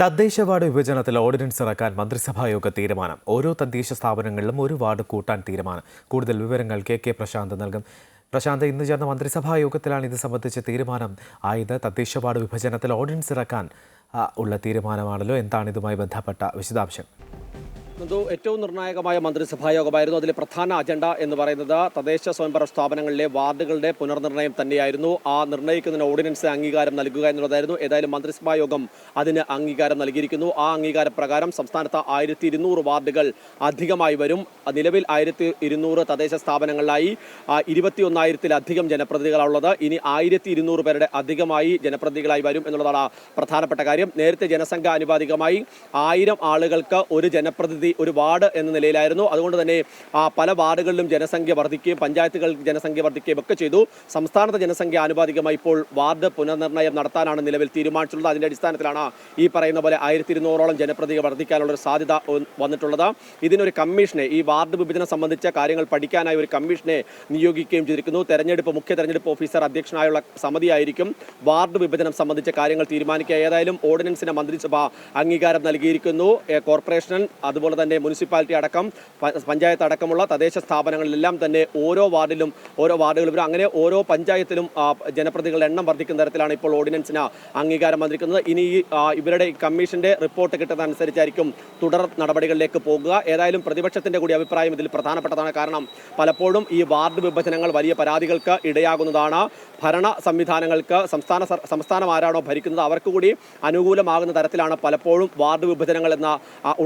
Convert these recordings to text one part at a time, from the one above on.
തദ്ദേശ ward വിഭജനത്തിൽ ordinance ഇറക്കാൻ മന്ത്രിസഭായോഗ തീരുമാനം. ഓരോ തദ്ദേശ സ്ഥാപനങ്ങളിലും ഒരു വാർഡ് കൂട്ടാൻ തീരുമാനം. കൂടുതൽ വിവരങ്ങൾ കെ കെ പ്രശാന്ത് നൽകും. പ്രശാന്ത് ഇന്ന് ചേർന്ന മന്ത്രിസഭാ യോഗത്തിലാണ് ഇത് സംബന്ധിച്ച തീരുമാനം. ആയത് തദ്ദേശ വാർഡ് വിഭജനത്തിൽ ഓർഡിനൻസ് ഇറക്കാൻ ഉള്ള തീരുമാനമാണല്ലോ. എന്താണ് ഇതുമായി ബന്ധപ്പെട്ട വിശദാംശം? എന്തോ ഏറ്റവും നിർണായകമായ മന്ത്രിസഭാ യോഗമായിരുന്നു അതിലെ പ്രധാന അജണ്ട എന്ന് പറയുന്നത്. തദ്ദേശ സ്വയംഭരണ സ്ഥാപനങ്ങളിലെ വാർഡുകളുടെ പുനർനിർണയം തന്നെയായിരുന്നു. ആ നിർണയിക്കുന്നതിന് ഓർഡിനൻസ് അംഗീകാരം നൽകുക എന്നുള്ളതായിരുന്നു. ഏതായാലും മന്ത്രിസഭാ യോഗം അതിന് അംഗീകാരം നൽകിയിരിക്കുന്നു. ആ അംഗീകാര പ്രകാരം സംസ്ഥാനത്ത് ആയിരത്തി ഇരുന്നൂറ് വാർഡുകൾ അധികമായി വരും. നിലവിൽ ആയിരത്തി ഇരുന്നൂറ് തദ്ദേശ സ്ഥാപനങ്ങളിലായി ഇരുപത്തി ഒന്നായിരത്തിലധികം ജനപ്രതിനിധികളാണുള്ളത്. ഇനി ആയിരത്തി ഇരുന്നൂറ് പേരുടെ അധികമായി ജനപ്രതിനിധികളായി വരും എന്നുള്ളതാണ് പ്രധാനപ്പെട്ട കാര്യം. നേരത്തെ ജനസംഖ്യ ആനുപാതികമായി ആയിരം ആളുകൾക്ക് ഒരു ജനപ്രതിനിധി ഒരു വാർഡ് എന്ന നിലയിലായിരുന്നു. അതുകൊണ്ട് തന്നെ പല വാർഡുകളിലും ജനസംഖ്യ വർദ്ധിക്കുകയും പഞ്ചായത്തുകൾ ജനസംഖ്യ വർദ്ധിക്കുകയും ഒക്കെ ചെയ്തു. സംസ്ഥാനത്തെ ജനസംഖ്യ ആനുപാതികമായി ഇപ്പോൾ വാർഡ് പുനർനിർണയം നടത്താനാണ് നിലവിൽ തീരുമാനിച്ചിട്ടുള്ളത്. അതിന്റെ അടിസ്ഥാനത്തിലാണ് ഈ പറയുന്ന പോലെ ആയിരത്തി ഇരുന്നൂറോളം ജനപ്രതിയെ വർദ്ധിക്കാനുള്ള ഒരു സാധ്യത വന്നിട്ടുള്ളത്. ഇതിനൊരു കമ്മീഷനെ ഈ വാർഡ് വിഭജനം സംബന്ധിച്ച കാര്യങ്ങൾ പഠിക്കാനായി ഒരു കമ്മീഷനെ നിയോഗിക്കുകയും ചെയ്തിരിക്കുന്നു. തെരഞ്ഞെടുപ്പ് മുഖ്യ തെരഞ്ഞെടുപ്പ് ഓഫീസർ അധ്യക്ഷനായുള്ള സമിതിയായിരിക്കും വാർഡ് വിഭജനം സംബന്ധിച്ച കാര്യങ്ങൾ തീരുമാനിക്കുക. ഏതായാലും ഓർഡിനൻസിന് മന്ത്രിസഭ അംഗീകാരം നൽകിയിരിക്കുന്നു. കോർപ്പറേഷൻ അതുപോലെ തന്നെ മുനിസിപ്പാലിറ്റി അടക്കം പഞ്ചായത്ത് അടക്കമുള്ള തദ്ദേശ സ്ഥാപനങ്ങളിലെല്ലാം തന്നെ ഓരോ വാർഡിലും ഓരോ വാർഡുകളിലും അങ്ങനെ ഓരോ പഞ്ചായത്തിലും ജനപ്രതികളുടെ എണ്ണം വർദ്ധിക്കുന്ന തരത്തിലാണ് ഇപ്പോൾ ഓർഡിനൻസിന് അംഗീകാരം വന്നിരിക്കുന്നത്. ഇനി ഇവരുടെ കമ്മീഷന്റെ റിപ്പോർട്ട് കിട്ടുന്നതനുസരിച്ചായിരിക്കും തുടർ നടപടികളിലേക്ക് പോകുക. ഏതായാലും പ്രതിപക്ഷത്തിന്റെ കൂടി അഭിപ്രായം ഇതിൽ പ്രധാനപ്പെട്ടതാണ്. കാരണം പലപ്പോഴും ഈ വാർഡ് വിഭജനങ്ങൾ വലിയ പരാതികൾക്ക് ഇടയാകുന്നതാണ്. ഭരണ സംവിധാനങ്ങൾക്ക് സംസ്ഥാന സംസ്ഥാനം ആരാണോ ഭരിക്കുന്നത് അവർക്ക് കൂടി അനുകൂലമാകുന്ന തരത്തിലാണ് പലപ്പോഴും വാർഡ് വിഭജനങ്ങൾ എന്ന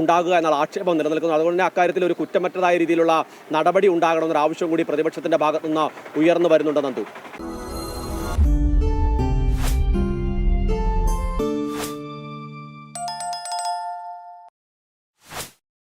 ഉണ്ടാകുക എന്നുള്ള ആക്ഷേപം നിലനിൽക്കുന്നത്. അതുകൊണ്ട് തന്നെ അക്കാര്യത്തിൽ ഒരു കുറ്റമറ്റതായ രീതിയിലുള്ള നടപടി ഉണ്ടാകണമെന്നൊരു ആവശ്യം കൂടി പ്രതിപക്ഷത്തിന്റെ ഭാഗത്തുനിന്ന് ഉയർന്നു വരുന്നുണ്ട് നന്ദു.